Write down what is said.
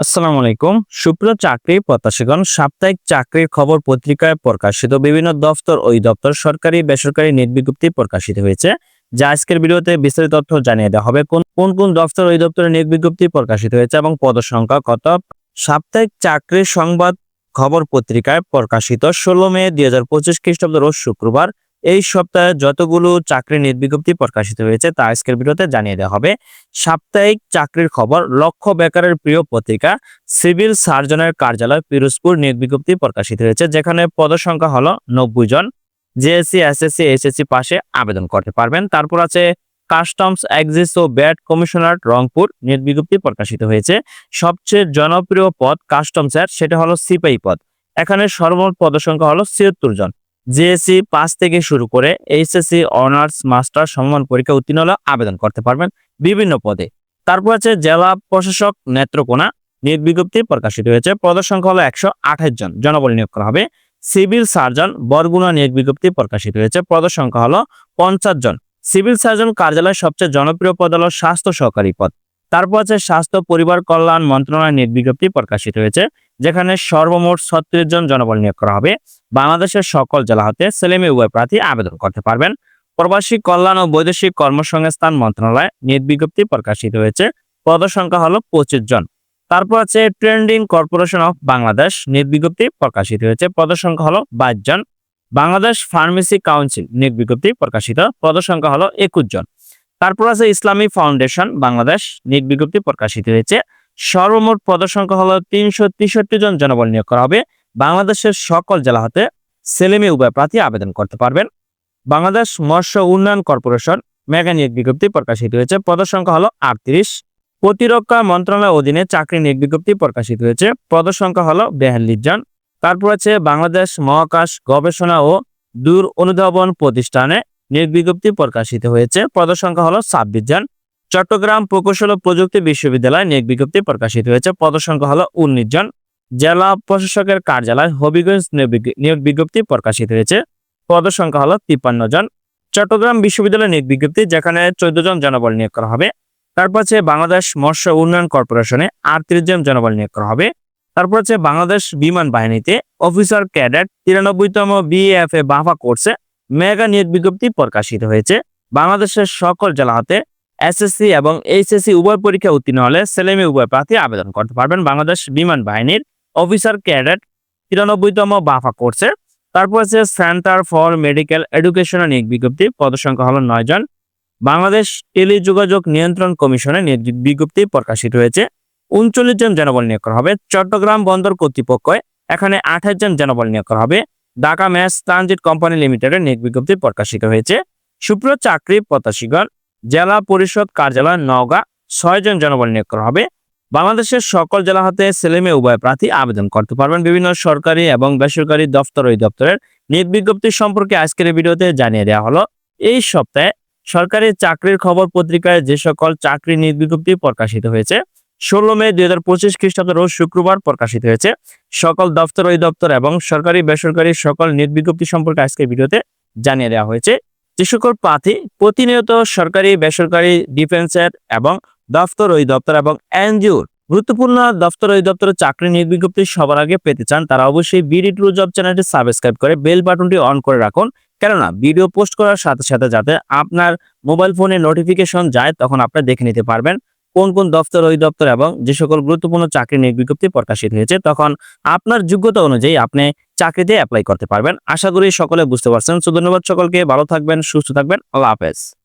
আসসালামু আলাইকুম। সুপ্রিয় চাকরি প্রত্যাশীগণ, সাপ্তাহিক চাকরির খবর পত্রিকায় প্রকাশিত বিভিন্ন দপ্তর ওই দপ্তর সরকারি, বেসরকারি নিট বিজ্ঞপ্তি প্রকাশিত হয়েছে, যা আজকের ভিডিওতে বিস্তারিত তথ্য জানিয়ে দেওয়া হবে। কোন কোন কোন দপ্তর ওই দপ্তরের নিয়োগ বিজ্ঞপ্তি প্রকাশিত হয়েছে এবং পদ সংখ্যা কত? সাপ্তাহিক চাকরির সংবাদ খবর পত্রিকায় প্রকাশিত ষোলো মে দুই হাজার পঁচিশ খ্রিস্টাব্দ রোজ শুক্রবার এই সপ্তাহে যতগুলো চাকরি নিয়োগ বিজ্ঞপ্তি প্রকাশিত হয়েছে তা আজকের ভিডিওতে জানিয়ে দেওয়া হবে। সাপ্তাহিক চাকরির খবর, লক্ষ বেকারের প্রিয় পত্রিকা, সিভিল সার্জনের কার্যালয়, পিরোজপুর নিয়োগ বিজ্ঞপ্তি প্রকাশিত হয়েছে, যেখানে পদসংখ্যা হলো নব্বই জন। জেএসসি, এসএসসি, এইচএসসি পাশে আবেদন করতে পারবেন। তারপর আছে কাস্টমস, এক্সিস ও ব্যাট কমিশনার রংপুর নিয়োগ বিজ্ঞপ্তি প্রকাশিত হয়েছে। সবচেয়ে জনপ্রিয় পদ কাস্টমসের, সেটা হলো সিপাহী পদ। এখানে সর্বমোট পদসংখ্যা হলো ছিয়াত্তর জন। জেএসসি পাঁচ থেকে শুরু করে এইচএসসি অনার্স মাস্টার সমমান পরীক্ষা উত্তীর্ণ হলে আবেদন করতে পারবেন বিভিন্ন পদে। তারপর আছে জেলা প্রশাসক নেত্রকোনা। নিয়োগ বিজ্ঞপ্তি প্রকাশিত হয়েছে। পদের সংখ্যা হলো একশো আঠাশ জন। জনবল নিয়োগ করা হবে। সিভিল সার্জন, বরগুনা নিয়োগ বিজ্ঞপ্তি প্রকাশিত হয়েছে। পদের সংখ্যা হলো পঞ্চাশ জন। সিভিল সার্জন কার্যালয়ের সবচেয়ে জনপ্রিয় পদ হলো স্বাস্থ্য সহকারী পদ। তারপর আছে স্বাস্থ্য পরিবার কল্যাণ মন্ত্রণালয় নিয়োগ বিজ্ঞপ্তি প্রকাশিত হয়েছে। যেখানে সর্বমোট ছত্রিশ জন জনবল নিয়োগ করা হবে। বাংলাদেশের সকল জেলা হতে ছেলেমেয়ে উভয় প্রার্থী আবেদন করতে পারবেন। প্রবাসী কল্যাণ ও বৈদেশিক কর্মসংস্থান মন্ত্রণালয় নিয়োগ বিজ্ঞপ্তি প্রকাশিত হয়েছে। পদ সংখ্যা হলো পঁচিশ জন। তারপর আছে ট্রেন্ডিং কর্পোরেশন অফ বাংলাদেশ নিয়োগ বিজ্ঞপ্তি প্রকাশিত হয়েছে। পদ সংখ্যা হলো বাইশ জন। বাংলাদেশ ফার্মেসি কাউন্সিল নিয়োগ বিজ্ঞপ্তি প্রকাশিত। পদ সংখ্যা হলো একুশ জন। তারপর আছে ইসলামী ফাউন্ডেশন বাংলাদেশ নিয়োগ বিজ্ঞপ্তি প্রকাশিত হয়েছে। সর্বমোট পদ সংখ্যা হলো তিনশো তেষট্টি জন জনবল নিয়োগ করা হবে। বাংলাদেশের সকল জেলা হতে ছেলেমেয়ে উভয় প্রার্থী আবেদন করতে পারবেন। বাংলাদেশ মৎস্য উন্নয়ন কর্পোরেশন মেগা নিয়োগ বিজ্ঞপ্তি প্রকাশিত হয়েছে। পদের সংখ্যা হলো আটত্রিশ। প্রতিরক্ষা মন্ত্রণালয়ের অধীনে চাকরি নিয়োগ বিজ্ঞপ্তি প্রকাশিত হয়েছে। পদের সংখ্যা হলো বেয়াল্লিশ জন। তারপর আছে বাংলাদেশ মহাকাশ গবেষণা ও দূর অনুধাবন প্রতিষ্ঠানে নিয়োগ বিজ্ঞপ্তি প্রকাশিত হয়েছে। পদের সংখ্যা হলো ছাব্বিশ জন। চট্টগ্রাম প্রকৌশল ও প্রযুক্তি বিশ্ববিদ্যালয় নিয়োগ বিজ্ঞপ্তি প্রকাশিত হয়েছে। পদের সংখ্যা হলো উনিশ জন। জেলা প্রশাসকের কার্যালয় হবিগঞ্জ নিয়োগ বিজ্ঞপ্তি প্রকাশিত হয়েছে। পদ সংখ্যা হলো তিপ্পান্ন জন। চট্টগ্রাম বিশ্ববিদ্যালয় নিয়োগ বিজ্ঞপ্তি যেখানে চোদ্দ জন জনবল নিয়োগ করা হবে। তারপর আছে বাংলাদেশ মৎস্য উন্নয়ন কর্পোরেশনে আটত্রিশ জন জনবল নিয়োগ করা হবে। তারপর আছে বাংলাদেশ বিমান বাহিনীতে অফিসার ক্যাডেট তিরানব্বইতম বিএফ এ বাফা কোর্সে মেগা নিয়োগ বিজ্ঞপ্তি প্রকাশিত হয়েছে। বাংলাদেশের সকল জেলা হাতে এসএসসি এবং এইচএসসি উভয় পরীক্ষা উত্তীর্ণ হলে ছেলেমেয়ে উভয় প্রার্থী আবেদন করতে পারবেন বাংলাদেশ বিমান বাহিনীর অফিসার ক্যাডেট তিরানব্বইতম বাফা কোর্সে। তারপর আছে সেন্টার ফর মেডিকেল এডুকেশন নিয়োগ বিজ্ঞপ্তি, পদসংখ্যা হল নয় জন। বাংলাদেশ টেলিযোগাযোগ নিয়ন্ত্রণ কমিশনের নিয়োগ বিজ্ঞপ্তি প্রকাশিত হয়েছে। উনচল্লিশ জন জনবল নিয়োগ করা হবে। চট্টগ্রাম বন্দর কর্তৃপক্ষ এখানে আঠাশ জন জনবল নিয়োগ করা হবে। ঢাকা ম্যাস ট্রানজিট কোম্পানি লিমিটেডের নিয়োগ বিজ্ঞপ্তি প্রকাশিত হয়েছে। সুপ্রিয় চাকরি প্রত্যাশীগণ জেলা পরিষদ কার্যালয় নওগাঁ ছয় জন জনবল নিয়োগ করা হবে। বাংলাদেশের সকল জেলা হাতে ছেলেমেয়ে উভয় প্রার্থী আবেদন করতে পারবেন। বিভিন্ন সরকারি এবং বেসরকারি দপ্তর ওই দপ্তরের নিয়োগ বিজ্ঞপ্তি সম্পর্কে আজকের ভিডিওতে জানিয়ে দেওয়া হলো। এই সপ্তাহে সরকারি চাকরির খবর পত্রিকায় যে সকল চাকরি নিয়োগ বিজ্ঞপ্তি প্রকাশিত হয়েছে, ষোলো মে দুই হাজার পঁচিশ খ্রিস্টাব্দ রোজ শুক্রবার প্রকাশিত হয়েছে। সকল দপ্তর ওই দপ্তর এবং সরকারি বেসরকারি সকল নিয়োগ বিজ্ঞপ্তি সম্পর্কে আজকের ভিডিওতে জানিয়ে দেওয়া হয়েছে। যে সকল প্রার্থী প্রতিনিয়ত সরকারি, বেসরকারি ডিফেন্সের এবং দপ্তর ওই দপ্তর এবং এনজিওর গুরুত্বপূর্ণ দপ্তর ওই দপ্তরের চাকরি নির্বিজ্ঞপ্তি বিজ্ঞপ্তি সবার আগে পেতে চান, তারা অবশ্যই বিডি টু জব চ্যানেলটি সাবস্ক্রাইব করে বেল বাটনটি অন করে রাখুন। কেননা ভিডিও পোস্ট করার সাথে সাথে যাতে আপনার মোবাইল ফোনে নোটিফিকেশন যায়, তখন আপনি দেখে নিতে পারবেন। কোন কোন দপ্তর, ওই দপ্তর এবং যে সকল গুরুত্বপূর্ণ চাকরি নিয়োগ বিজ্ঞপ্তি প্রকাশিত হয়েছে, তখন আপনার যোগ্যতা অনুযায়ী আপনি চাকরিতে অ্যাপ্লাই করতে পারবেন। আশা করি সকলে বুঝতে পারছেন। সো ধন্যবাদ সকলকে। ভালো থাকবেন, সুস্থ থাকবেন। আল্লাহ হাফেজ।